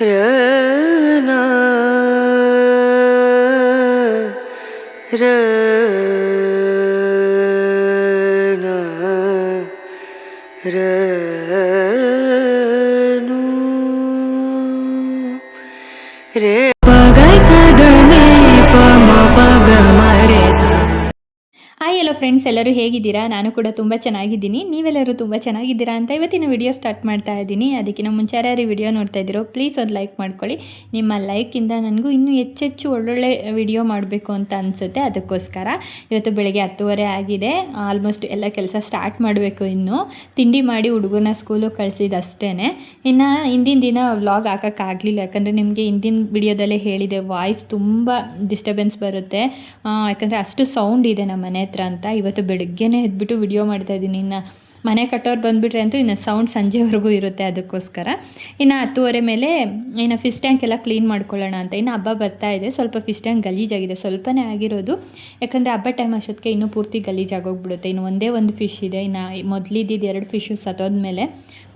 രന രന രനു രേ friends ಎಲ್ಲರೂ ಹೇಗಿದ್ದೀರಾ? ನಾನು ಕೂಡ ತುಂಬ ಚೆನ್ನಾಗಿದ್ದೀನಿ. ನೀವೆಲ್ಲರೂ ತುಂಬ ಚೆನ್ನಾಗಿದ್ದೀರಾ ಅಂತ ಇವತ್ತಿನ ವಿಡಿಯೋ ಸ್ಟಾರ್ಟ್ ಮಾಡ್ತಾ ಇದ್ದೀನಿ. ಅದಕ್ಕಿಂತ ಮುಂಚೆ ಯಾರ್ಯಾರು ವಿಡಿಯೋ ನೋಡ್ತಾ ಇದ್ದೀರೋ ಪ್ಲೀಸ್ ಒಂದು ಲೈಕ್ ಮಾಡ್ಕೊಳ್ಳಿ. ನಿಮ್ಮ ಲೈಕಿಂದ ನನಗೂ ಇನ್ನೂ ಹೆಚ್ಚೆಚ್ಚು ಒಳ್ಳೊಳ್ಳೆ ವಿಡಿಯೋ ಮಾಡಬೇಕು ಅಂತ ಅನಿಸುತ್ತೆ. ಅದಕ್ಕೋಸ್ಕರ ಇವತ್ತು ಬೆಳಗ್ಗೆ ಹತ್ತುವರೆ ಆಗಿದೆ. ಆಲ್ಮೋಸ್ಟ್ ಎಲ್ಲ ಕೆಲಸ ಸ್ಟಾರ್ಟ್ ಮಾಡಬೇಕು ಇನ್ನು. ತಿಂಡಿ ಮಾಡಿ ಹುಡುಗನ ಸ್ಕೂಲು ಕಳಿಸಿದಷ್ಟೇ ಇನ್ನು ಹಿಂದಿನ ದಿನ ವ್ಲಾಗ್ ಹಾಕೋಕ್ಕಾಗಲಿಲ್ಲ ಯಾಕಂದರೆ ನಿಮಗೆ ಹಿಂದಿನ ವಿಡಿಯೋದಲ್ಲೇ ಹೇಳಿದೆ ವಾಯ್ಸ್ ತುಂಬ ಡಿಸ್ಟರ್ಬೆನ್ಸ್ ಬರುತ್ತೆ. ಯಾಕಂದರೆ ಅಷ್ಟು ಸೌಂಡ್ ಇದೆ ನಮ್ಮ ಮನೆ ಹತ್ರ ಅಂತ. ಇವತ್ತು ಬೆಳಗ್ಗೆನೇ ಎದ್ಬಿಟ್ಟು ವಿಡಿಯೋ ಮಾಡ್ತಾ ಇದ್ದೀನಿ. ಇನ್ನು ಮನೆ ಕಟ್ಟೋರು ಬಂದುಬಿಟ್ರೆ ಅಂತೂ ಇನ್ನು ಸೌಂಡ್ ಸಂಜೆವರೆಗೂ ಇರುತ್ತೆ ಅದಕ್ಕೋಸ್ಕರ. ಇನ್ನು ಹತ್ತುವರೆ ಮೇಲೆ ಇನ್ನು ಫಿಶ್ ಟ್ಯಾಂಕ್ ಎಲ್ಲ ಕ್ಲೀನ್ ಮಾಡ್ಕೊಳ್ಳೋಣ ಅಂತ. ಇನ್ನು ಹಬ್ಬ ಬರ್ತಾ ಇದೆ. ಸ್ವಲ್ಪ ಫಿಶ್ ಟ್ಯಾಂಕ್ ಗಲೀಜಾಗಿದೆ. ಸ್ವಲ್ಪನೇ ಆಗಿರೋದು. ಯಾಕಂದರೆ ಹಬ್ಬ ಟೈಮ್ ಅಷ್ಟೊತ್ತಿಗೆ ಇನ್ನೂ ಪೂರ್ತಿ ಗಲೀಜಾಗೋಗ್ಬಿಡುತ್ತೆ. ಇನ್ನು ಒಂದೇ ಒಂದು ಫಿಶ್ ಇದೆ. ಇನ್ನು ಮೊದಲಿದ್ದಿದ್ದು ಎರಡು ಫಿಶು ಸತ್ತೋದ್ಮೇಲೆ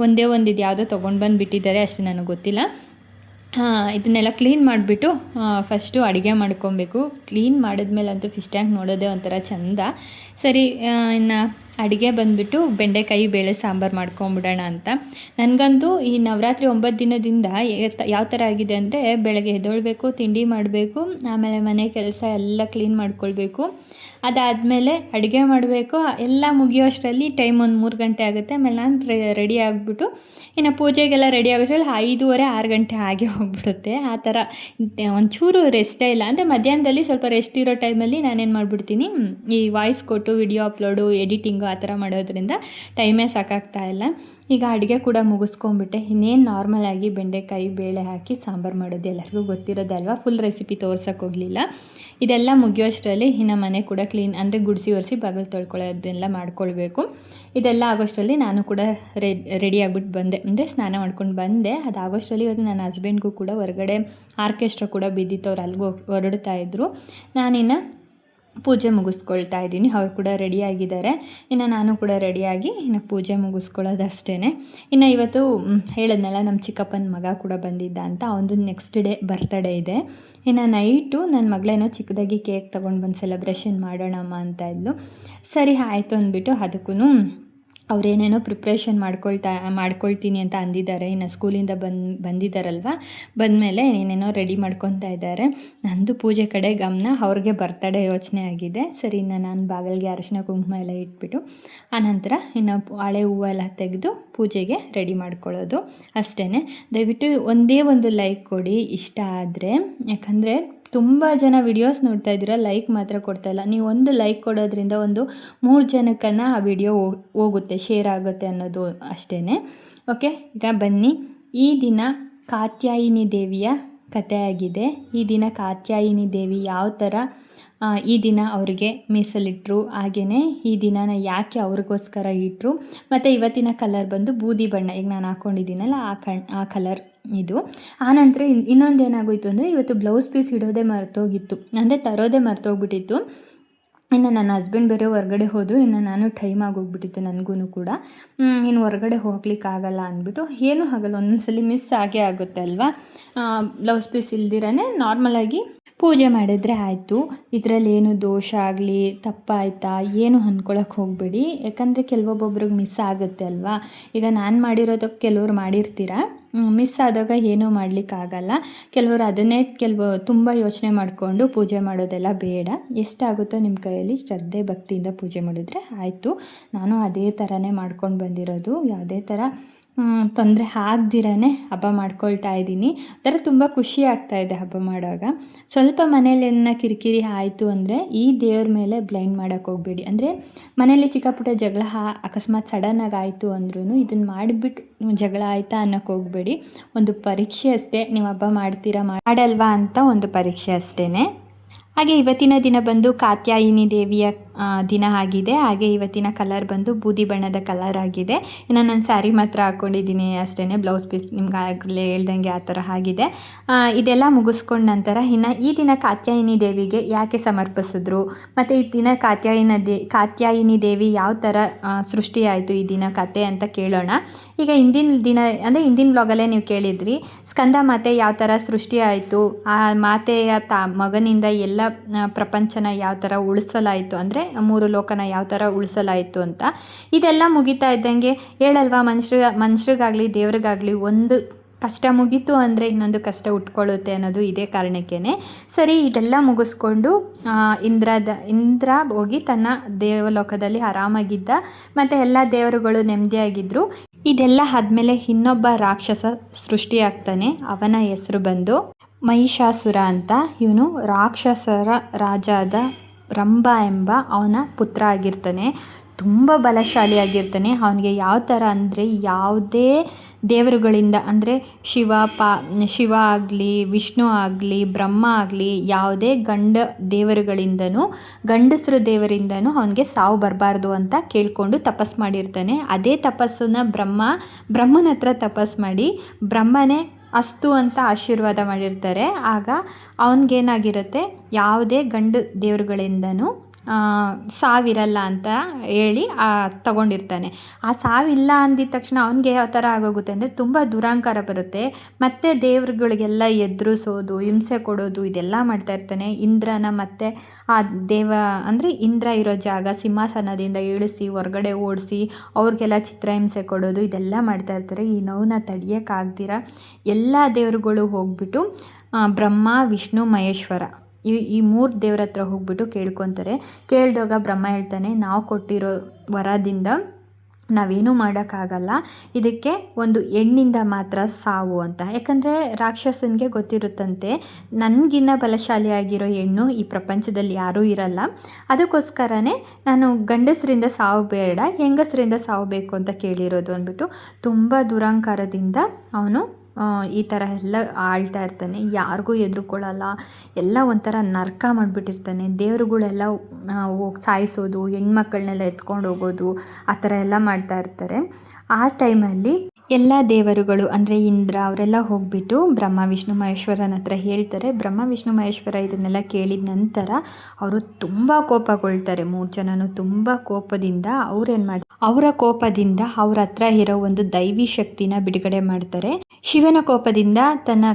ಒಂದೇ ಒಂದಿದ್ದು ಯಾವುದೋ ತೊಗೊಂಡು ಬಂದುಬಿಟ್ಟಿದ್ದಾರೆ ಅಷ್ಟು ನನಗೆ ಗೊತ್ತಿಲ್ಲ. ಇದನ್ನೆಲ್ಲ ಕ್ಲೀನ್ ಮಾಡಿಬಿಟ್ಟು ಫಸ್ಟು ಅಡುಗೆ ಮಾಡ್ಕೊಬೇಕು. ಕ್ಲೀನ್ ಮಾಡಿದ್ಮೇಲಂತೂ ಫಿಶ್ ಟ್ಯಾಂಕ್ ನೋಡೋದೇ ಒಂಥರ ಚಂದ. ಸರಿ ಇನ್ನು ಅಡುಗೆ ಬಂದುಬಿಟ್ಟು ಬೆಂಡೆಕಾಯಿ ಬೇಳೆ ಸಾಂಬಾರು ಮಾಡ್ಕೊಂಬಿಡೋಣ ಅಂತ. ನನಗಂತೂ ಈ ನವರಾತ್ರಿ ಒಂಬತ್ತು ದಿನದಿಂದ ಯಾವ ಥರ ಆಗಿದೆ ಅಂದರೆ ಬೆಳಗ್ಗೆ ಎದ್ದೊಳ್ಬೇಕು, ತಿಂಡಿ ಮಾಡಬೇಕು, ಆಮೇಲೆ ಮನೆ ಕೆಲಸ ಎಲ್ಲ ಕ್ಲೀನ್ ಮಾಡ್ಕೊಳ್ಬೇಕು. ಅದಾದಮೇಲೆ ಅಡುಗೆ ಮಾಡಬೇಕು, ಎಲ್ಲ ಮುಗಿಯೋಷ್ಟರಲ್ಲಿ ಟೈಮ್ ಒಂದು ಮೂರು ಗಂಟೆ ಆಗುತ್ತೆ. ಆಮೇಲೆ ನಾನು ರೆಡಿ ಆಗಿಬಿಟ್ಟು ಇನ್ನು ಪೂಜೆಗೆಲ್ಲ ರೆಡಿ ಆಗೋದ್ರಲ್ಲಿ ಐದೂವರೆ, ಆರು ಗಂಟೆ ಹಾಗೆ ಹೋಗ್ಬಿಡುತ್ತೆ. ಆ ಥರ ಒಂಚೂರು ರೆಸ್ಟೇ ಇಲ್ಲ. ಅಂದರೆ ಮಧ್ಯಾಹ್ನದಲ್ಲಿ ಸ್ವಲ್ಪ ರೆಸ್ಟ್ ಇರೋ ಟೈಮಲ್ಲಿ ನಾನೇನು ಮಾಡಿಬಿಡ್ತೀನಿ, ಈ ವಾಯ್ಸ್ ಕೊಟ್ಟು, ವಿಡಿಯೋ ಅಪ್ಲೋಡು, ಎಡಿಟಿಂಗು ಆ ಥರ ಮಾಡೋದ್ರಿಂದ ಟೈಮೇ ಸಾಕಾಗ್ತಾ ಇಲ್ಲ. ಈಗ ಅಡುಗೆ ಕೂಡ ಮುಗಿಸ್ಕೊಂಬಿಟ್ಟೆ ಇನ್ನೇನು ನಾರ್ಮಲಾಗಿ ಬೆಂಡೆಕಾಯಿ, ಬೇಳೆ ಹಾಕಿ ಸಾಂಬಾರು ಮಾಡೋದು ಎಲ್ಲರಿಗೂ ಗೊತ್ತಿರೋದಲ್ವ? ಫುಲ್ ರೆಸಿಪಿ ತೋರ್ಸೋಕೆ ಹೋಗಲಿಲ್ಲ. ಇದೆಲ್ಲ ಮುಗಿಯೋಷ್ಟರಲ್ಲಿ ಇನ್ನು ಮನೆ ಕೂಡ ಕ್ಲೀನ್ ಅಂದರೆ ಗುಡಿಸಿ ಒರೆಸಿ ಬಾಗಿಲು ತೊಳ್ಕೊಳ್ಳೋದೆಲ್ಲ ಮಾಡ್ಕೊಳ್ಬೇಕು. ಇದೆಲ್ಲ ಆಗೋಷ್ಟರಲ್ಲಿ ನಾನು ಕೂಡ ರೆಡಿ ಆಗಿಬಿಟ್ಟು ಬಂದೆ. ಅಂದರೆ ಸ್ನಾನ ಮಾಡ್ಕೊಂಡು ಬಂದೆ. ಅದಾಗೋಷ್ಟರಲ್ಲಿ ಇವತ್ತು ನನ್ನ ಹಸ್ಬೆಂಡ್ಗೂ ಕೂಡ ಹೊರಗಡೆ ಆರ್ಕೆಸ್ಟ್ರಾ ಕೂಡ ಬಿದ್ದಿತ್ತು. ಅವ್ರು ಅಲ್ಲಿಗೆ ಹೊರಡ್ತಾ ಇದ್ದರು ನಾನಿನ್ನು ಪೂಜೆ ಮುಗಿಸ್ಕೊಳ್ತಾ ಇದ್ದೀನಿ. ಅವ್ರು ಕೂಡ ರೆಡಿಯಾಗಿದ್ದಾರೆ. ಇನ್ನು ನಾನು ಕೂಡ ರೆಡಿಯಾಗಿ ಇನ್ನು ಪೂಜೆ ಮುಗಿಸ್ಕೊಳ್ಳೋದಷ್ಟೇ ಇನ್ನು ಇವತ್ತು ಹೇಳಿದ್ನಲ್ಲ, ನಮ್ಮ ಚಿಕ್ಕಪ್ಪನ ಮಗ ಕೂಡ ಬಂದಿದ್ದ ಅಂತ. ಅವನದು ನೆಕ್ಸ್ಟ್ ಡೇ ಬರ್ತಡೇ ಇದೆ. ಇನ್ನು ನೈಟು ನನ್ನ ಮಗಳೇನೋ ಚಿಕ್ಕದಾಗಿ ಕೇಕ್ ತೊಗೊಂಡು ಬಂದು ಸೆಲೆಬ್ರೇಷನ್ ಮಾಡೋಣಮ್ಮ ಅಂತ ಇದ್ಲು. ಸರಿ, ಆಯಿತು ಅಂದ್ಬಿಟ್ಟು ಅದಕ್ಕೂ ಅವರೇನೇನೋ ಪ್ರಿಪ್ರೇಷನ್ ಮಾಡ್ಕೊಳ್ತಾ, ಮಾಡ್ಕೊಳ್ತೀನಿ ಅಂತ ಅಂದಿದ್ದಾರೆ. ಇನ್ನು ಸ್ಕೂಲಿಂದ ಬಂದು, ಬಂದಿದ್ದಾರಲ್ವ? ಬಂದಮೇಲೆ ಏನೇನೋ ರೆಡಿ ಮಾಡ್ಕೊತಾ ಇದ್ದಾರೆ. ನಂದು ಪೂಜೆ ಕಡೆ ಗಮನ ಅವ್ರಿಗೆ ಬರ್ತಡೇ ಯೋಚನೆ ಆಗಿದೆ. ಸರಿ, ಇನ್ನು ನಾನು ಬಾಗಿಲಿಗೆ ಅರಿಶಿನ ಕುಂಕುಮ ಎಲ್ಲ ಇಟ್ಬಿಟ್ಟು, ಆನಂತರ ಇನ್ನು ಹಳೆ ಹೂವೆಲ್ಲ ತೆಗೆದು ಪೂಜೆಗೆ ರೆಡಿ ಮಾಡ್ಕೊಳ್ಳೋದು. ಅಷ್ಟೇ ದಯವಿಟ್ಟು ಒಂದೇ ಒಂದು ಲೈಕ್ ಕೊಡಿ. ಇಷ್ಟ ಆದರೆ. ಯಾಕಂದರೆ ತುಂಬ ಜನ ವಿಡಿಯೋಸ್ ನೋಡ್ತಾ ಇದ್ದೀರಾ ಲೈಕ್ ಮಾತ್ರ ಕೊಡ್ತಾ ಇಲ್ಲ. ನೀವು ಒಂದು ಲೈಕ್ ಕೊಡೋದ್ರಿಂದ ಒಂದು ಮೂರು ಜನಕ್ಕನ್ನ ಆ ವಿಡಿಯೋ ಹೋಗುತ್ತೆ ಶೇರ್ ಆಗುತ್ತೆ ಅನ್ನೋದು ಅಷ್ಟೇ ಓಕೆ ಈಗ ಬನ್ನಿ. ಈ ದಿನ ಕಾತ್ಯಾಯಿನಿ ದೇವಿಯ ಕಥೆಯಾಗಿದೆ. ಈ ದಿನ ಕಾತ್ಯಾಯಿನಿ ದೇವಿ ಯಾವ ಥರ ಈ ದಿನ ಅವರಿಗೆ ಮೀಸಲಿಟ್ಟರು ಹಾಗೆಯೇ ಈ ದಿನನ ಯಾಕೆ ಅವ್ರಿಗೋಸ್ಕರ ಇಟ್ಟರು ಮತ್ತು ಇವತ್ತಿನ ಕಲರ್ ಬಂದು ಬೂದಿ ಬಣ್ಣ. ಈಗ ನಾನು ಹಾಕ್ಕೊಂಡಿದ್ದೀನಲ್ಲ ಆ ಕಣ್, ಆ ಕಲರ್ ಇದು. ಆನಂತರ ಇನ್ ಇನ್ನೊಂದು ಏನಾಗೋಯಿತು ಅಂದರೆ ಇವತ್ತು ಬ್ಲೌಸ್ ಪೀಸ್ ಇಡೋದೇ ಮರ್ತೋಗಿತ್ತು. ಅಂದರೆ ತರೋದೇ ಮರ್ತೋಗ್ಬಿಟ್ಟಿತ್ತು. ಇನ್ನು ನನ್ನ ಹಸ್ಬೆಂಡ್ ಬೇರೆ ಹೊರಗಡೆ ಹೋದರು, ಇನ್ನು ನಾನು ಟೈಮ್ ಆಗೋಗ್ಬಿಟ್ಟಿತ್ತು ನನಗೂ ಕೂಡ. ಇನ್ನು ಹೊರಗಡೆ ಹೋಗ್ಲಿಕ್ಕೆ ಆಗಲ್ಲ ಅಂದ್ಬಿಟ್ಟು ಏನೂ ಆಗಲ್ಲ ಒಂದೊಂದ್ಸಲಿ ಮಿಸ್ ಆಗೇ ಆಗುತ್ತೆ ಅಲ್ವಾ? ಬ್ಲೌಸ್ ಪೀಸ್ ಇಲ್ದಿರೇ ನಾರ್ಮಲಾಗಿ ಪೂಜೆ ಮಾಡಿದ್ರೆ ಆಯಿತು. ಇದರಲ್ಲಿ ಏನು ದೋಷ ಆಗಲಿ, ತಪ್ಪಾಯ್ತಾ, ಏನು ಅಂದ್ಕೊಳಕ್ಕೆ ಹೋಗಬೇಡಿ. ಯಾಕಂದರೆ ಕೆಲವೊಬ್ಬೊಬ್ರಿಗೆ ಮಿಸ್ ಆಗುತ್ತೆ ಅಲ್ವಾ? ಈಗ ನಾನು ಮಾಡಿರೋದು ಕೆಲವ್ರು ಮಾಡಿರ್ತೀರ? ಮಿಸ್ ಆದಾಗ ಏನೂ ಮಾಡಲಿಕ್ಕಾಗಲ್ಲ ಕೆಲವರು ಅದನ್ನೇ, ಕೆಲವು, ತುಂಬ ಯೋಚನೆ ಮಾಡಿಕೊಂಡು ಪೂಜೆ ಮಾಡೋದೆಲ್ಲ ಬೇಡ. ಎಷ್ಟಾಗುತ್ತೋ ನಿಮ್ಮ ಕೈಯಲ್ಲಿ ಶ್ರದ್ಧೆ ಭಕ್ತಿಯಿಂದ ಪೂಜೆ ಮಾಡಿದ್ರೆ ಆಯಿತು. ನಾನು ಅದೇ ಥರನೇ ಮಾಡ್ಕೊಂಡು ಬಂದಿರೋದು. ಯಾವುದೇ ಥರ ತೊಂದರೆ ಆಗ್ದಿರೇ ಹಬ್ಬ ಮಾಡ್ಕೊಳ್ತಾ ಇದ್ದೀನಿ. ಒಂಥರ ತುಂಬ ಖುಷಿ ಆಗ್ತಾ ಇದೆ ಹಬ್ಬ ಮಾಡುವಾಗ. ಸ್ವಲ್ಪ ಮನೇಲಿ ಏನ ಕಿರಿಕಿರಿ ಆಯಿತು ಅಂದರೆ ಈ ದೇವ್ರ ಮೇಲೆ ಬ್ಲೈಂಡ್ ಮಾಡೋಕ್ಕೆ ಹೋಗಬೇಡಿ. ಅಂದರೆ ಮನೇಲಿ ಚಿಕ್ಕ ಪುಟ್ಟ ಜಗಳ ಅಕಸ್ಮಾತ್ ಸಡನ್ನಾಗಿ ಆಯಿತು ಅಂದ್ರೂ ಇದನ್ನು ಮಾಡಿಬಿಟ್ಟು ಜಗಳ ಆಯಿತಾ ಅನ್ನೋಕ್ಕೆ ಹೋಗಬೇಡಿ. ಒಂದು ಪರೀಕ್ಷೆ ಅಷ್ಟೇ. ನೀವು ಹಬ್ಬ ಮಾಡ್ತೀರಾ ಮಾಡಲ್ವಾ ಅಂತ ಒಂದು ಪರೀಕ್ಷೆ ಅಷ್ಟೇ ಹಾಗೆ ಇವತ್ತಿನ ದಿನ ಬಂದು ಕಾತ್ಯಾಯಿನಿ ದೇವಿಯ ದಿನ ಆಗಿದೆ. ಹಾಗೆ ಇವತ್ತಿನ ಕಲರ್ ಬಂದು ಬೂದಿ ಬಣ್ಣದ ಕಲರ್ ಆಗಿದೆ. ಇನ್ನು ನಾನು ಸ್ಯಾರಿ ಮಾತ್ರ ಹಾಕ್ಕೊಂಡಿದ್ದೀನಿ ಅಷ್ಟೇ ಬ್ಲೌಸ್ ಪೀಸ್ ನಿಮ್ಗೆ ಆಗಲೇ ಹೇಳ್ದಂಗೆ ಆ ಥರ ಆಗಿದೆ. ಇದೆಲ್ಲ ಮುಗಿಸ್ಕೊಂಡ ನಂತರ ಇನ್ನು ಈ ದಿನ ಕಾತ್ಯಾಯಿನಿ ದೇವಿಗೆ ಯಾಕೆ ಸಮರ್ಪಿಸಿದ್ರು? ಮತ್ತು ಈ ದಿನ ಕಾತ್ಯಾಯಿನ ದೇ, ಕಾತ್ಯಾಯಿನಿ ದೇವಿ ಯಾವ ಥರ ಸೃಷ್ಟಿಯಾಯಿತು ಈ ದಿನ ಕತೆ ಅಂತ ಕೇಳೋಣ. ಈಗ ಹಿಂದಿನ ದಿನ, ಅಂದರೆ ಹಿಂದಿನ ಬ್ಲಾಗಲ್ಲೇ ನೀವು ಕೇಳಿದ್ರಿ, ಸ್ಕಂದ ಮಾತೆ ಯಾವ ಥರ ಸೃಷ್ಟಿಯಾಯಿತು? ಆ ಮಾತೆಯ ತಾ, ಮಗನಿಂದ ಎಲ್ಲ ಪ್ರಪಂಚನ ಯಾವ ಥರ ಉಳಿಸಲಾಯಿತು? ಅಂದರೆ ಮೂರು ಲೋಕನ ಯಾವ ಥರ ಉಳಿಸಲಾಯಿತು ಅಂತ. ಇದೆಲ್ಲ ಮುಗಿತಾ ಇದ್ದಂಗೆ ಹೇಳಲ್ವಾ ಮನುಷ್ಯ ಮನುಷ್ಯರಿಗಾಗಲಿ, ದೇವ್ರಿಗಾಗಲಿ ಒಂದು ಕಷ್ಟ ಮುಗೀತು ಅಂದರೆ ಇನ್ನೊಂದು ಕಷ್ಟ ಉಟ್ಕೊಳ್ಳುತ್ತೆ ಅನ್ನೋದು ಇದೇ ಕಾರಣಕ್ಕೇ ಸರಿ, ಇದೆಲ್ಲ ಮುಗಿಸ್ಕೊಂಡು ಇಂದ್ರದ, ಇಂದ್ರ ಹೋಗಿ ತನ್ನ ದೇವಲೋಕದಲ್ಲಿ ಆರಾಮಾಗಿದ್ದ ಮತ್ತು ಎಲ್ಲ ದೇವರುಗಳು ನೆಮ್ಮದಿಯಾಗಿದ್ದರು ಇದೆಲ್ಲ ಆದಮೇಲೆ ಇನ್ನೊಬ್ಬ ರಾಕ್ಷಸ ಸೃಷ್ಟಿಯಾಗ್ತಾನೆ, ಅವನ ಹೆಸರು ಬಂದು ಮಹಿಷಾಸುರ ಅಂತ. ಇವನು ರಾಕ್ಷಸರ ರಾಜಾದ ರಂಭ ಎಂಬ ಅವನ ಪುತ್ರ ಆಗಿರ್ತಾನೆ. ತುಂಬ ಬಲಶಾಲಿಯಾಗಿರ್ತಾನೆ. ಅವನಿಗೆ ಯಾವ ಥರ ಅಂದರೆ ಯಾವುದೇ ದೇವರುಗಳಿಂದ ಅಂದರೆ ಶಿವ, ಪಾ, ಶಿವ ಆಗಲಿ, ವಿಷ್ಣು ಆಗಲಿ, ಬ್ರಹ್ಮ ಆಗಲಿ ಯಾವುದೇ ಗಂಡ ದೇವರುಗಳಿಂದನೂ, ಗಂಡಸರು ದೇವರಿಂದನೂ ಅವನಿಗೆ ಸಾವು ಬರಬಾರ್ದು ಅಂತ ಕೇಳಿಕೊಂಡು ತಪಸ್ಸು ಮಾಡಿರ್ತಾನೆ. ಅದೇ ತಪಸ್ಸನ್ನು ಬ್ರಹ್ಮ, ಬ್ರಹ್ಮನ ಹತ್ರ ತಪಸ್ಸು ಮಾಡಿ ಬ್ರಹ್ಮನೇ ಅಸ್ತು ಅಂತ ಆಶೀರ್ವಾದ ಮಾಡಿರ್ತಾರೆ. ಆಗ ಅವನಿಗೇನಾಗಿರುತ್ತೆ? ಯಾವುದೇ ಗಂಡು ದೇವರುಗಳಿಂದನೂ ಆ, ಸಾವಿರಲ್ಲ ಅಂತ ಹೇಳಿ ತಗೊಂಡಿರ್ತಾನೆ. ಆ ಸಾವಿಲ್ಲ ಅಂದಿದ ತಕ್ಷಣ ಅವನಿಗೆ ಯಾವ ಥರ ಆಗೋಗುತ್ತೆ ಅಂದರೆ ತುಂಬ ದುರಾಂಕಾರ ಬರುತ್ತೆ. ಮತ್ತು ದೇವ್ರುಗಳಿಗೆಲ್ಲ ಎದುರಿಸೋದು, ಹಿಂಸೆ ಕೊಡೋದು, ಇದೆಲ್ಲ ಮಾಡ್ತಾ ಇರ್ತಾನೆ. ಇಂದ್ರನ ಮತ್ತು ಆ ದೇವ, ಅಂದರೆ ಇಂದ್ರ ಇರೋ ಜಾಗ ಸಿಂಹಾಸನದಿಂದ ಇಳಿಸಿ, ಹೊರಗಡೆ ಓಡಿಸಿ, ಅವ್ರಿಗೆಲ್ಲ ಚಿತ್ರಹಿಂಸೆ ಕೊಡೋದು, ಇದೆಲ್ಲ ಮಾಡ್ತಾ ಇರ್ತಾರೆ. ಈ ನೋವನ್ನ ತಡಿಯೋಕ್ಕಾಗ್ದಿರ ಎಲ್ಲ ದೇವರುಗಳು ಹೋಗ್ಬಿಟ್ಟು ಬ್ರಹ್ಮ, ವಿಷ್ಣು, ಮಹೇಶ್ವರ. ಈ ಈ ಮೂರು ದೇವ್ರ ಹತ್ರ ಹೋಗ್ಬಿಟ್ಟು ಕೇಳ್ಕೊತಾರೆ. ಕೇಳಿದಾಗ ಬ್ರಹ್ಮ ಹೇಳ್ತಾನೆ, ನಾವು ಕೊಟ್ಟಿರೋ ವರದಿಂದ ನಾವೇನೂ ಮಾಡೋಕ್ಕಾಗಲ್ಲ. ಇದಕ್ಕೆ ಒಂದು ಹೆಣ್ಣಿಂದ ಮಾತ್ರ ಸಾವು ಅಂತ. ಯಾಕಂದರೆ ರಾಕ್ಷಸನಿಗೆ ಗೊತ್ತಿರುತ್ತಂತೆ, ನನಗಿನ್ನ ಬಲಶಾಲಿಯಾಗಿರೋ ಹೆಣ್ಣು ಈ ಪ್ರಪಂಚದಲ್ಲಿ ಯಾರೂ ಇರಲ್ಲ. ಅದಕ್ಕೋಸ್ಕರನೇ ನಾನು ಗಂಡಸರಿಂದ ಸಾವು ಬೇಡ, ಹೆಂಗಸರಿಂದ ಸಾವು ಬೇಕು ಅಂತ ಕೇಳಿರೋದು ಅಂದ್ಬಿಟ್ಟು ತುಂಬ ದುರಂಕಾರದಿಂದ ಅವನು ಈ ಥರ ಎಲ್ಲ ಆಳ್ತಾ ಇರ್ತಾನೆ, ಯಾರಿಗೂ ಎದುರುಕೊಳ್ಳಲ್ಲ ಎಲ್ಲ ಒಂಥರ ನರ್ಕ ಮಾಡಿಬಿಟ್ಟಿರ್ತಾನೆ. ದೇವರುಗಳೆಲ್ಲ ಹೋಗಿ ಸಾಯಿಸೋದು, ಹೆಣ್ಮಕ್ಳನ್ನೆಲ್ಲ ಎತ್ಕೊಂಡು ಹೋಗೋದು, ಆ ಥರ ಎಲ್ಲ ಮಾಡ್ತಾ ಇರ್ತಾರೆ. ಆ ಟೈಮಲ್ಲಿ ಎಲ್ಲ ದೇವರುಗಳು ಅಂದರೆ ಇಂದ್ರ ಅವರೆಲ್ಲ ಹೋಗ್ಬಿಟ್ಟು ಬ್ರಹ್ಮ, ವಿಷ್ಣು, ಮಹೇಶ್ವರನ ಹತ್ರ ಹೇಳ್ತಾರೆ. ಬ್ರಹ್ಮ, ವಿಷ್ಣು, ಮಹೇಶ್ವರ ಇದನ್ನೆಲ್ಲ ಕೇಳಿದ ನಂತರ ಅವರು ತುಂಬ ಕೋಪಗೊಳ್ತಾರೆ. ಮೂರು ಜನನು ತುಂಬ ಕೋಪದಿಂದ ಅವ್ರೇನು ಮಾಡ್ತಾರೆ? ಅವರ ಕೋಪದಿಂದ ಅವ್ರ ಹತ್ರ ಇರೋ ಒಂದು ದೈವಿ ಶಕ್ತಿನ ಬಿಡುಗಡೆ ಮಾಡ್ತಾರೆ. ಶಿವನ ಕೋಪದಿಂದ ತನ್ನ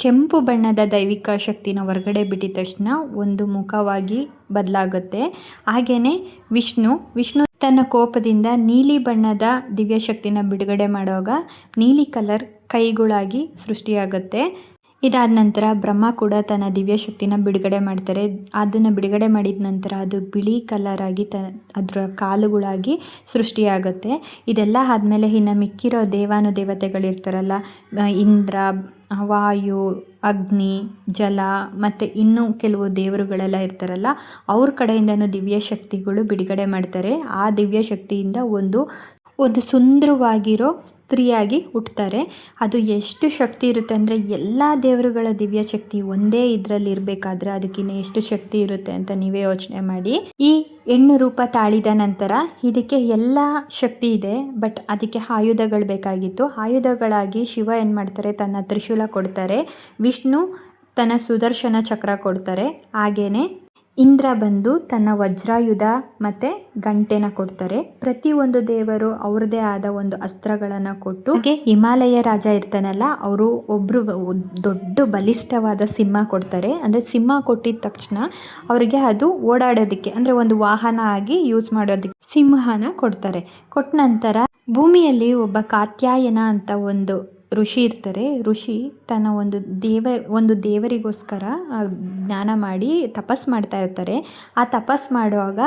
ಕೆಂಪು ಬಣ್ಣದ ದೈವಿಕ ಶಕ್ತಿನ ಹೊರಗಡೆ ಬಿಟ್ಟಿದ ತಕ್ಷಣ ಒಂದು ಮುಖವಾಗಿ ಬದಲಾಗುತ್ತೆ. ಹಾಗೆಯೇ ವಿಷ್ಣು ವಿಷ್ಣು ತನ್ನ ಕೋಪದಿಂದ ನೀಲಿ ಬಣ್ಣದ ದಿವ್ಯಶಕ್ತಿನ ಬಿಡುಗಡೆ ಮಾಡುವಾಗ ನೀಲಿ ಕಲರ್ ಕೈಗಳಾಗಿ ಸೃಷ್ಟಿಯಾಗುತ್ತೆ. ಇದಾದ ನಂತರ ಬ್ರಹ್ಮ ಕೂಡ ತನ್ನ ದಿವ್ಯ ಶಕ್ತಿನ ಬಿಡುಗಡೆ ಮಾಡ್ತಾರೆ. ಅದನ್ನು ಬಿಡುಗಡೆ ಮಾಡಿದ ನಂತರ ಅದು ಬಿಳಿ ಕಲರ್ ಆಗಿ ತ, ಅದರ ಕಾಲುಗಳಾಗಿ ಸೃಷ್ಟಿಯಾಗುತ್ತೆ. ಇದೆಲ್ಲ ಆದಮೇಲೆ ಇನ್ನು ಮಿಕ್ಕಿರೋ ದೇವಾನು ದೇವತೆಗಳಿರ್ತಾರಲ್ಲ ಇಂದ್ರ, ವಾಯು, ಅಗ್ನಿ, ಜಲ ಮತ್ತು ಇನ್ನೂ ಕೆಲವು ದೇವರುಗಳೆಲ್ಲ ಇರ್ತಾರಲ್ಲ, ಅವ್ರ ಕಡೆಯಿಂದನೂ ದಿವ್ಯ ಶಕ್ತಿಗಳು ಬಿಡುಗಡೆ ಮಾಡ್ತಾರೆ. ಆ ದಿವ್ಯ ಶಕ್ತಿಯಿಂದ ಒಂದು ಒಂದು ಸುಂದರವಾಗಿರೋ ಸ್ತ್ರೀಯಾಗಿ ಹುಟ್ಟುತ್ತಾರೆ ಅದು ಎಷ್ಟು ಶಕ್ತಿ ಇರುತ್ತೆ ಅಂದರೆ ಎಲ್ಲ ದೇವರುಗಳ ದಿವ್ಯ ಶಕ್ತಿ ಒಂದೇ ಇದರಲ್ಲಿ ಇರಬೇಕಾದ್ರೆ ಅದಕ್ಕಿನ್ನ ಎಷ್ಟು ಶಕ್ತಿ ಇರುತ್ತೆ ಅಂತ ನೀವೇ ಯೋಚನೆ ಮಾಡಿ. ಈ ಹೆಣ್ಣು ರೂಪ ತಾಳಿದ ನಂತರ ಇದಕ್ಕೆ ಎಲ್ಲ ಶಕ್ತಿ ಇದೆ, ಬಟ್ ಅದಕ್ಕೆ ಆಯುಧಗಳು ಬೇಕಾಗಿತ್ತು. ಆಯುಧಗಳಾಗಿ ಶಿವ ಏನು ಮಾಡ್ತಾರೆ, ತನ್ನ ತ್ರಿಶೂಲ ಕೊಡ್ತಾರೆ. ವಿಷ್ಣು ತನ್ನ ಸುದರ್ಶನ ಚಕ್ರ ಕೊಡ್ತಾರೆ. ಹಾಗೇನೆ ಇಂದ್ರ ಬಂದು ತನ್ನ ವಜ್ರಾಯುಧ ಮತ್ತು ಗಂಟೆನ ಕೊಡ್ತಾರೆ. ಪ್ರತಿಯೊಂದು ದೇವರು ಅವ್ರದ್ದೇ ಆದ ಒಂದು ಅಸ್ತ್ರಗಳನ್ನು ಕೊಟ್ಟು, ಹಾಗೆ ಹಿಮಾಲಯ ರಾಜ ಇರ್ತಾನಲ್ಲ, ಅವರು ಒಬ್ಬರು ದೊಡ್ಡ ಬಲಿಷ್ಠವಾದ ಸಿಂಹ ಕೊಡ್ತಾರೆ. ಅಂದರೆ ಸಿಂಹ ಕೊಟ್ಟಿದ ತಕ್ಷಣ ಅವರಿಗೆ ಅದು ಓಡಾಡೋದಕ್ಕೆ, ಅಂದರೆ ಒಂದು ವಾಹನ ಆಗಿ ಯೂಸ್ ಮಾಡೋದಕ್ಕೆ ಸಿಂಹನ ಕೊಡ್ತಾರೆ. ಕೊಟ್ಟ ನಂತರ ಭೂಮಿಯಲ್ಲಿ ಒಬ್ಬ ಕಾತ್ಯಾಯನ ಅಂತ ಒಂದು ಋಷಿ ಇರ್ತಾರೆ. ಋಷಿ ತನ್ನ ಒಂದು ದೇವ, ಒಂದು ದೇವರಿಗೋಸ್ಕರ ಜ್ಞಾನ ಮಾಡಿ ತಪಸ್ ಮಾಡ್ತಾ ಇರ್ತಾರೆ. ಆ ತಪಸ್ ಮಾಡುವಾಗ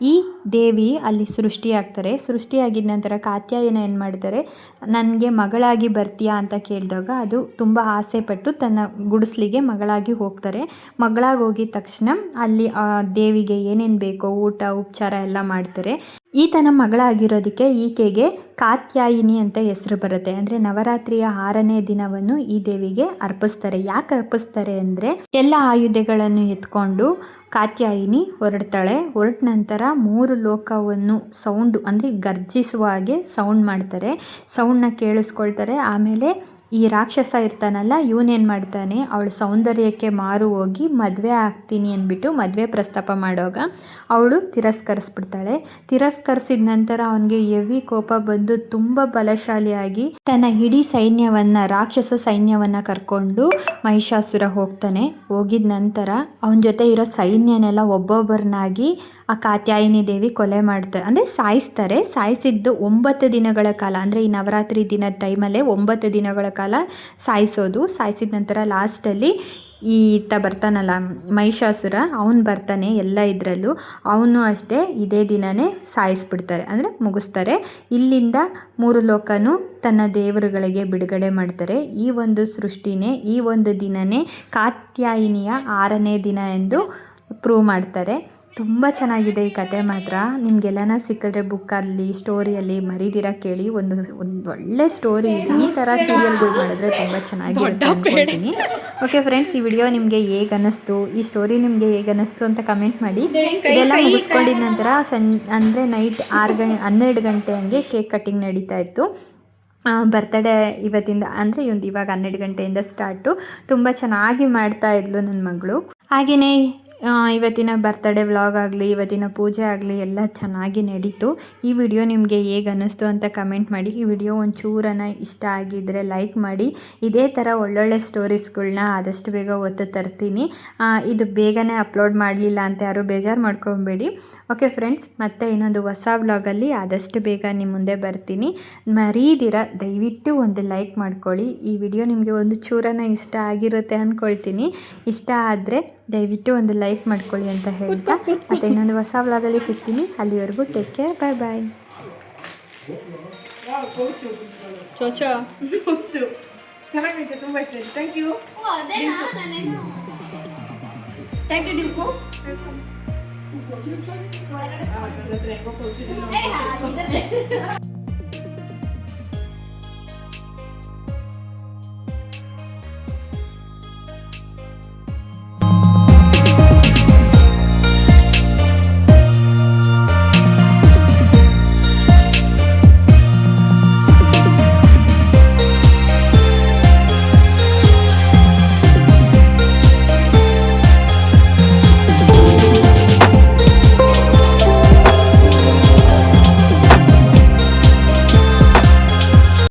ಈ ದೇವಿ ಅಲ್ಲಿ ಸೃಷ್ಟಿಯಾಗ್ತಾರೆ. ಸೃಷ್ಟಿಯಾಗಿದ ನಂತರ ಕಾತ್ಯಾಯನ ಏನು ಮಾಡ್ತಾರೆ? ನನಗೆ ಮಗಳಾಗಿ ಬರ್ತೀಯಾ ಅಂತ ಕೇಳಿದಾಗ ಅದು ತುಂಬ ಆಸೆ ಪಟ್ಟು ತನ್ನ ಗುಡಿಸ್ಲಿಗೆ ಮಗಳಾಗಿ ಹೋಗ್ತಾರೆ. ಮಗಳಾಗಿ ಹೋಗಿದ ತಕ್ಷಣ ಅಲ್ಲಿ ಆ ದೇವಿಗೆ ಏನೇನು ಬೇಕೋ ಊಟ, ಉಪಚಾರ ಎಲ್ಲ ಮಾಡ್ತಾರೆ. ಈತನ ಮಗಳಾಗಿರೋದಕ್ಕೆ ಈಕೆಗೆ ಕಾತ್ಯಾಯಿನಿ ಅಂತ ಹೆಸರು ಬರುತ್ತೆ. ಅಂದರೆ ನವರಾತ್ರಿಯ ಆರನೇ ದಿನವನ್ನು ಈ ದೇವಿಗೆ ಅರ್ಪಿಸ್ತಾರೆ. ಯಾಕೆ ಅರ್ಪಿಸ್ತಾರೆ ಅಂದರೆ ಎಲ್ಲ ಆಯುಧಗಳನ್ನು ಎತ್ಕೊಂಡು ಕಾತ್ಯಾಯಿನಿ ಹೊರಡ್ತಾಳೆ. ಹೊರಟ ನಂತರ ಮೂರು ಲೋಕವನ್ನು ಸೌಂಡು ಅಂದರೆ ಗರ್ಜಿಸುವ ಹಾಗೆ ಸೌಂಡ್ ಮಾಡ್ತಾರೆ. ಸೌಂಡನ್ನ ಕೇಳಿಸ್ಕೊಳ್ತಾರೆ. ಆಮೇಲೆ ಈ ರಾಕ್ಷಸ ಇರ್ತಾನಲ್ಲ ಇವನೇನು ಮಾಡ್ತಾನೆ, ಅವಳ ಸೌಂದರ್ಯಕ್ಕೆ ಮಾರು ಹೋಗಿ ಮದುವೆ ಆಗ್ತೀನಿ ಅಂದ್ಬಿಟ್ಟು ಮದುವೆ ಪ್ರಸ್ತಾಪ ಮಾಡೋವಾಗ ಅವಳು ತಿರಸ್ಕರಿಸ್ಬಿಡ್ತಾಳೆ. ತಿರಸ್ಕರಿಸಿದ ನಂತರ ಅವನಿಗೆ ಎವಿ ಕೋಪ ಬಂದು ತುಂಬ ಬಲಶಾಲಿಯಾಗಿ ತನ್ನ ಇಡೀ ಸೈನ್ಯವನ್ನ, ರಾಕ್ಷಸ ಸೈನ್ಯವನ್ನ ಕರ್ಕೊಂಡು ಮಹಿಷಾಸುರ ಹೋಗ್ತಾನೆ. ಹೋಗಿದ ನಂತರ ಅವನ ಜೊತೆ ಇರೋ ಸೈನ್ಯನೆಲ್ಲ ಒಬ್ಬೊಬ್ಬರನ್ನಾಗಿ ಆ ಕಾತ್ಯಾಯಿನಿ ದೇವಿ ಕೊಲೆ ಮಾಡ್ತಾರೆ ಅಂದರೆ ಸಾಯಿಸ್ತಾರೆ. ಸಾಯಿಸಿದ್ದು ಒಂಬತ್ತು ದಿನಗಳ ಕಾಲ, ಅಂದರೆ ಈ ನವರಾತ್ರಿ ದಿನದ ಟೈಮಲ್ಲೇ ಒಂಬತ್ತು ದಿನಗಳ ಕಾಲ ಸಾಯಿಸೋದು. ಸಾಯಿಸಿದ ನಂತರ ಲಾಸ್ಟಲ್ಲಿ ಈ ಈತ ಬರ್ತಾನಲ್ಲ, ಮಹಿಷಾಸುರ, ಅವನು ಬರ್ತಾನೆ ಎಲ್ಲ ಇದರಲ್ಲೂ. ಅವನು ಅಷ್ಟೇ ಇದೇ ದಿನವೇ ಸಾಯಿಸ್ಬಿಡ್ತಾರೆ, ಅಂದರೆ ಮುಗಿಸ್ತಾರೆ. ಇಲ್ಲಿಂದ ಮೂರು ಲೋಕನೂ ತನ್ನ ದೇವರುಗಳಿಗೆ ಬಿಡುಗಡೆ ಮಾಡ್ತಾರೆ. ಈ ಒಂದು ಸೃಷ್ಟಿನೇ, ಈ ಒಂದು ದಿನವೇ ಕಾತ್ಯಾಯಿನಿಯ ಆರನೇ ದಿನ ಎಂದು ಪ್ರೂವ್ ಮಾಡ್ತಾರೆ. ತುಂಬ ಚೆನ್ನಾಗಿದೆ ಈ ಕತೆ ಮಾತ್ರ. ನಿಮಗೆಲ್ಲನ ಸಿಕ್ಕಿದ್ರೆ ಬುಕ್ಕಲ್ಲಿ ಸ್ಟೋರಿಯಲ್ಲಿ ಮರಿದಿರ ಕೇಳಿ. ಒಂದು ಒಂದು ಒಳ್ಳೆ ಸ್ಟೋರಿ ಇದೆ. ಈ ಥರ ಸೀರಿಯಲ್ಗಳು ಮಾಡಿದ್ರೆ ತುಂಬ ಚೆನ್ನಾಗಿರುತ್ತೆ ಅಂದ್ಕೊಳ್ತೀನಿ ಓಕೆ ಫ್ರೆಂಡ್ಸ್ ಈ ವಿಡಿಯೋ ನಿಮಗೆ ಹೇಗೆ ಅನ್ನಿಸ್ತು ಈ ಸ್ಟೋರಿ ನಿಮಗೆ ಹೇಗೆ ಅನ್ನಿಸ್ತು ಅಂತ ಕಮೆಂಟ್ ಮಾಡಿ. ಇದೆಲ್ಲ ಮುಗಿಸ್ಕೊಂಡಿದ ನಂತರ ಸಂ ಅಂದರೆ ನೈಟ್ ಆರು ಗಂಟೆ ಹನ್ನೆರಡು ಗಂಟೆ ಹಂಗೆ ಕೇಕ್ ಕಟ್ಟಿಂಗ್ ನಡೀತಾ ಇತ್ತು. ಬರ್ತಡೇ ಇವತ್ತಿಂದ ಅಂದರೆ ಒಂದು ಇವಾಗ ಹನ್ನೆರಡು ಗಂಟೆಯಿಂದ ಸ್ಟಾರ್ಟು ತುಂಬ ಚೆನ್ನಾಗಿ ಮಾಡ್ತಾ ಇದ್ಲು ನನ್ನ ಮಗಳು. ಹಾಗೆಯೇ ಇವತ್ತಿನ ಬರ್ತಡೇ ವ್ಲಾಗ್ ಆಗಲಿ, ಇವತ್ತಿನ ಪೂಜೆ ಆಗಲಿ ಎಲ್ಲ ಚೆನ್ನಾಗಿ ನಡೀತು. ಈ ವಿಡಿಯೋ ನಿಮಗೆ ಹೇಗೆ ಅನ್ನಿಸ್ತು ಅಂತ ಕಮೆಂಟ್ ಮಾಡಿ. ಈ ವಿಡಿಯೋ ಒಂದು ಚೂರನ್ನು ಇಷ್ಟ ಆಗಿದ್ದರೆ ಲೈಕ್ ಮಾಡಿ. ಇದೇ ಥರ ಒಳ್ಳೊಳ್ಳೆ ಸ್ಟೋರೀಸ್ಗಳನ್ನ ಆದಷ್ಟು ಬೇಗ ಒತ್ತು ತರ್ತೀನಿ. ಇದು ಬೇಗನೆ ಅಪ್ಲೋಡ್ ಮಾಡಲಿಲ್ಲ ಅಂತ ಯಾರು ಬೇಜಾರು ಮಾಡ್ಕೊಬೇಡಿ. ಓಕೆ ಫ್ರೆಂಡ್ಸ್ ಮತ್ತೆ ಇನ್ನೊಂದು ಹೊಸ ವ್ಲಾಗಲ್ಲಿ ಆದಷ್ಟು ಬೇಗ ನಿಮ್ಮ ಮುಂದೆ ಬರ್ತೀನಿ. ಮರೀದಿರ, ದಯವಿಟ್ಟು ಒಂದು ಲೈಕ್ ಮಾಡ್ಕೊಳ್ಳಿ. ಈ ವಿಡಿಯೋ ನಿಮಗೆ ಒಂದು ಚೂರನ್ನು ಇಷ್ಟ ಆಗಿರುತ್ತೆ ಅಂದ್ಕೊಳ್ತೀನಿ ಇಷ್ಟ ಆದರೆ ದಯವಿಟ್ಟು ಒಂದು ಲೈಕ್ ಮಾಡ್ಕೊಳ್ಳಿ ಅಂತ ಹೇಳ್ತಾ. ಮತ್ತೆ ಇನ್ನೊಂದು ಹೊಸ ವ್ಲಾಗಲ್ಲಿ ಸಿಗ್ತೀನಿ. ಅಲ್ಲಿವರೆಗೂ ಟೇಕ್ ಕೇರ್. ಬಾಯ್ ಬಾಯ್ ಚೋಚೋ. ಚೆನ್ನಾಗೈತೆ ತುಂಬ ಇಷ್ಟ thank you thank you Dinku ಹಾಗಿದ್ರೆ.